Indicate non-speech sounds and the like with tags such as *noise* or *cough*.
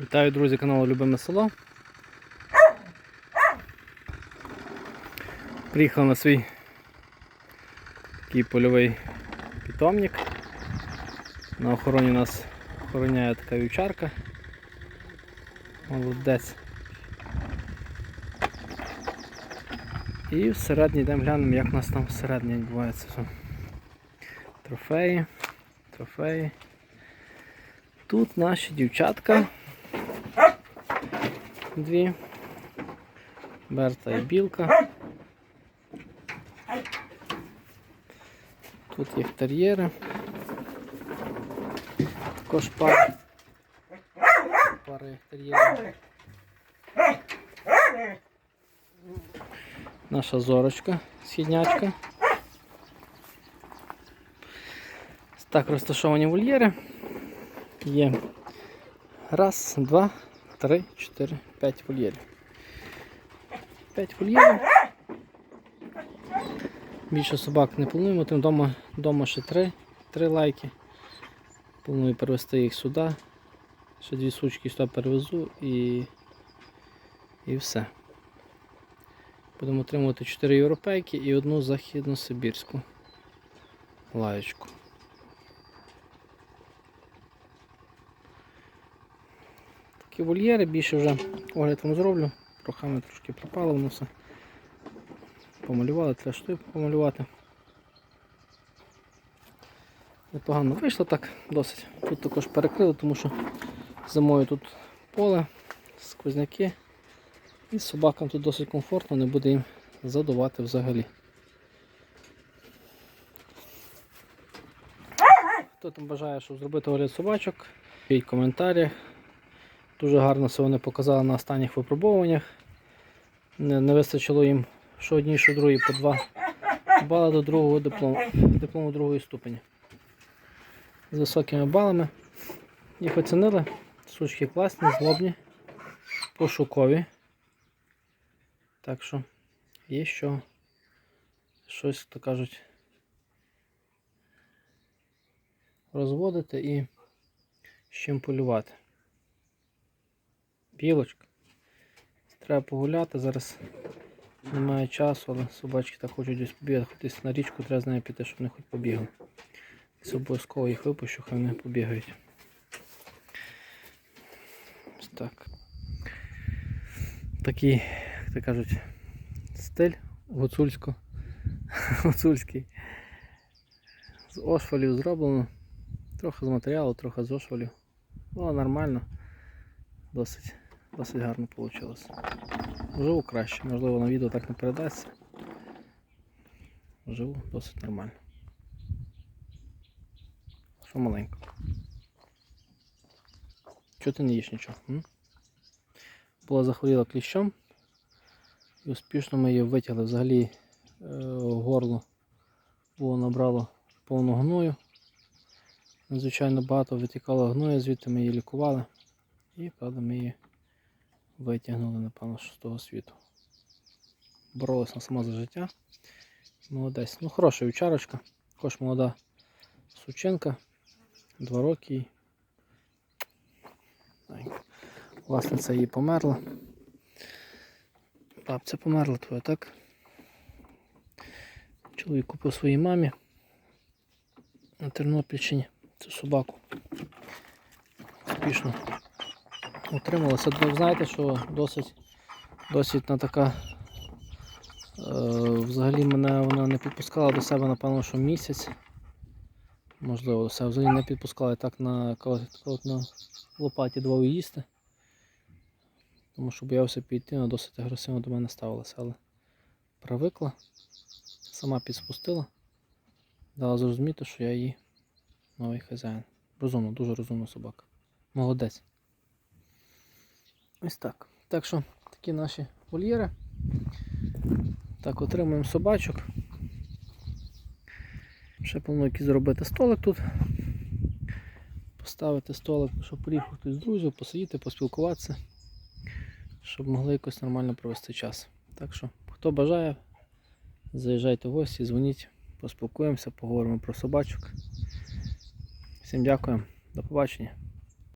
Вітаю, друзі, каналу Любиме село. Приїхав на свій такий польовий питомник. На охороні нас охороняє така вівчарка. Молодець. І всередині йдемо глянемо, як у нас там всередині відбувається все. Трофеї, трофеї. Тут наші дівчатка. Дві. Берта і білка. Тут їх тер'єри. Також. Пара їх тер'єрів. Наша зорочка, східнячка. Так розташовані вольєри. Є раз, два, три, чотири, п'ять вольєрів. П'ять вольєрів. Більше собак не плануємо, тим вдома, вдома ще три, три лайки. Планую перевести їх сюди. Ще дві сучки сюди перевезу і, і все. Будемо отримувати 4 європейки і одну західносибірську лаєчку. Такі вольєри, більше вже огляд вам зроблю. Прохами трошки пропало воно все. Помалювали, треба штук помалювати. Непогано вийшло так досить. Тут також перекрили, тому що зимою тут поле, сквозняки. І собакам тут досить комфортно, не буде їм задувати взагалі. Хто там бажає, щоб зробити огляд собачок, пишіть в коментарях. Дуже гарно це вони показали на останніх випробуваннях. Не, не вистачило їм що одній, що другій по два бали до другого диплому, диплому другої ступені. З високими балами. Їх оцінили. Сучки класні, злобні, пошукові. Так що є що щось, то кажуть, розводити і з чим полювати. Білочка. Треба погуляти, зараз немає часу, але собачки так хочуть десь побігати, десь на річку треба з нею піти, щоб вони хоч побігли. Це обов'язково їх випущу, хай вони побігають. Так. Такий, як то кажуть, стиль гуцульсько. *laughs* гуцульський. З ошвалів зроблено. Трохи з матеріалу, трохи з ошвалів. Було нормально. Досить, досить гарно вийшло. Живу краще, можливо на відео так не передасться. Живу досить нормально. Що маленько. Чого ти не їш нічого? М? Була захворіла кліщом. І успішно ми її витягли. Взагалі е, горло було набрало повну гною. Надзвичайно багато витікало гною, звідти ми її лікували. І правда ми її витягнули, напевно, з того світу. Боролася сама за життя. Молодець. Ну, хороша вівчарочка. Також молода сученка. Два роки. Так. Власниця її померла. Бабця померла твоя, так? Чоловік купив своїй мамі на Тернопільщині цю собаку. Успішно утрималася. Знаєте, що досить досить на така. Е, взагалі мене вона не підпускала до себе, напевно, що місяць. Можливо, себе взагалі не підпускала і так на, на лопаті два їсти. Тому що боявся піти, вона досить агресивно до мене ставилася, але привикла, сама підспустила, дала зрозуміти, що я її новий хазяїн. Розумно, дуже розумна собака. Молодець. Ось так. Так що такі наші вольєри. Так, отримуємо собачок. Ще планую зробити столик тут. Поставити столик, щоб приїхав хтось з друзів, посидіти, поспілкуватися, щоб могли якось нормально провести час. Так що, хто бажає, заїжджайте в гості, дзвоніть, поспілкуємося, поговоримо про собачок. Всім дякую, до побачення.